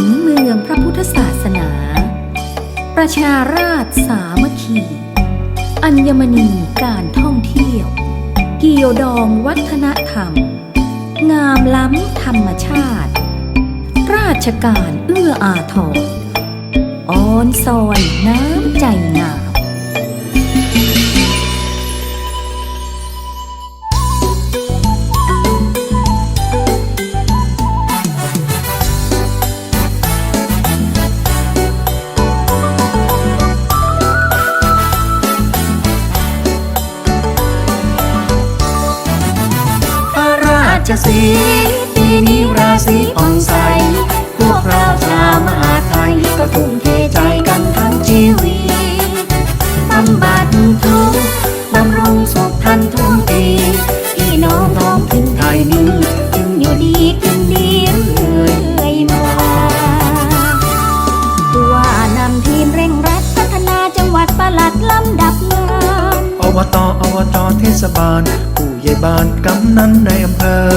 ขันเมืองพระพุทธศาสนา ประชาราชสามัคคี อัญมณีการท่องเที่ยว เกี่ยวดองวัฒนธรรม งามล้ำธรรมชาติ ราชการเอื้ออาทรออนซอนน้ำใจงาม ชสี ปีนี้ราศีอ่อนใส พวกเราชาวมหาไทยก็ทุ่มเทใจกันทั้งชีวิตบำบัดทุกข์บำรุงสุขทันทุกปีพี่น้องท้องถิ่นไทยนี้จึงอยู่ดีกินดีเรื่อยมาว่านำทีมเร่งรัดพัฒนาจังหวัดประหลัดลำดับงานอบตอบจเทศบาล ใหญ่บ้านกำนันในอำเภอ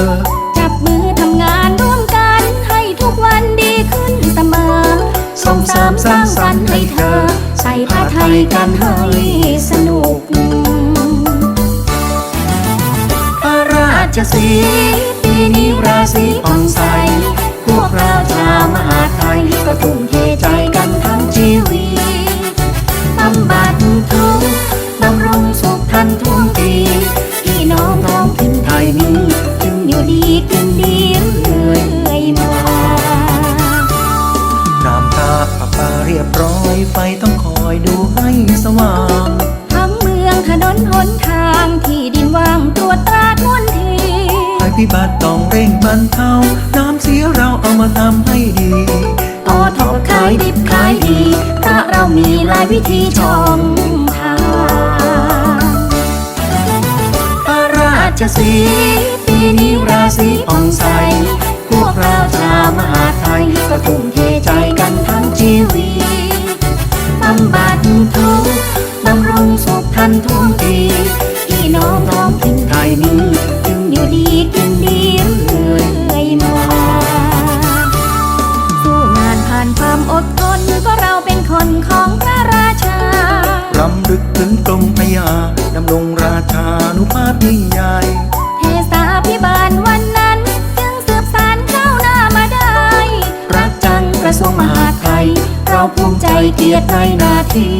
จับมือทำงานร่วมกันให้ทุกวันดีขึ้นเสมอส่งเสริมสร้างสรรค์ให้เธอ ใส่ผ้าไทยกันให้ส พิบัติต้องเร่งบรรเทา น้ำเสียเราเอามาทำให้ดีออทอขายดิบขายดีเพราะเรามีหลายวิธีช่องทางพระราชสีปีนี้ราศีอ่อนใส พวกเราชาวมหาไทยก็ทุ่มเทใจกันทั้งชีวิตบำบั ของพระราชารำลึกถึงกรมพระยาดำรงราชานุภาพยิ่งใหญ่เทศาพิบาลวันนั้นจึงสืบสานเข้าหน้ามาได้ รักจังกระทรวงมหาดไทย เราภูมิใจเกียรติในหนาที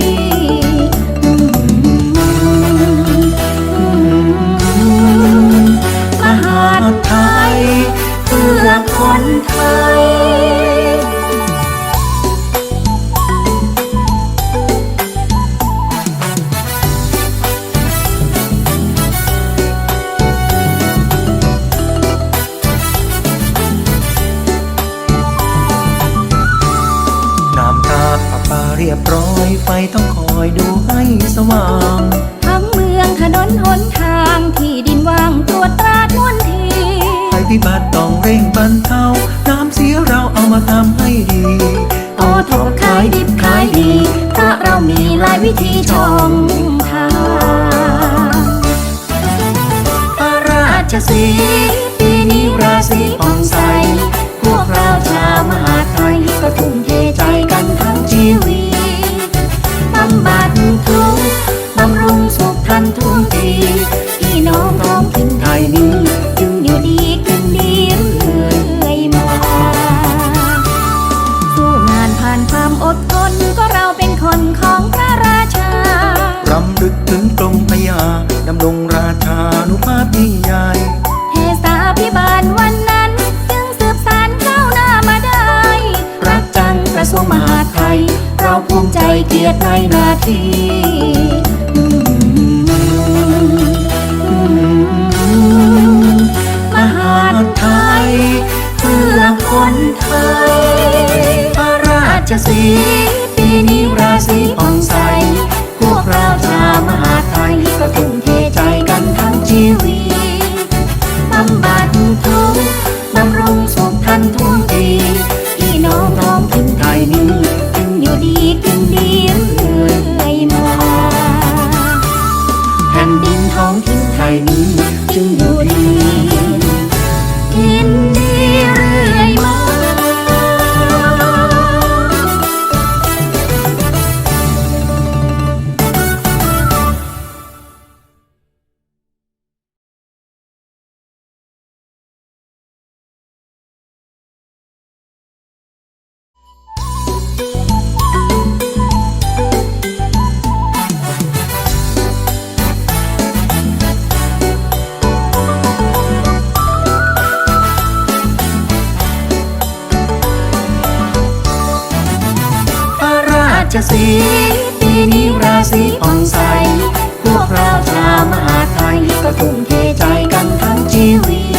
ระปาเรียบร้อยไฟต้องคอยดูให้สว่าง ทั้งเมืองถนนหนทางที่ดินว่างตรวจตราทวนทีภัยพิบัติต้องเร่งบรรเทา น้ำเสียเราเอามาทำให้ดีออทอขายดิบขายดีเพราะเรามีหลายวิธีช่องทางพระราชสี ผ่านความอดทนก็เราเป็นคนของพระราชารำลึกถึงกรมพระยาดำรงราชานุภาพยิ่งใหญ่เทศาพิบาลวันนั้น จึงสืบสานเข้าหน้ามาได้ รักจังกระทรวงมหาดไทย เราภูมิใจเกียรติในหนาที สีปีนี้ราศีผ่องใส พวกเราชาวมหาไทยก็ทุ่มเท ชสีปีนี้ราศีผ่องใส พวกเราชาวมหาไทยก็ทุ่มเทใจกันทั้งชีวิต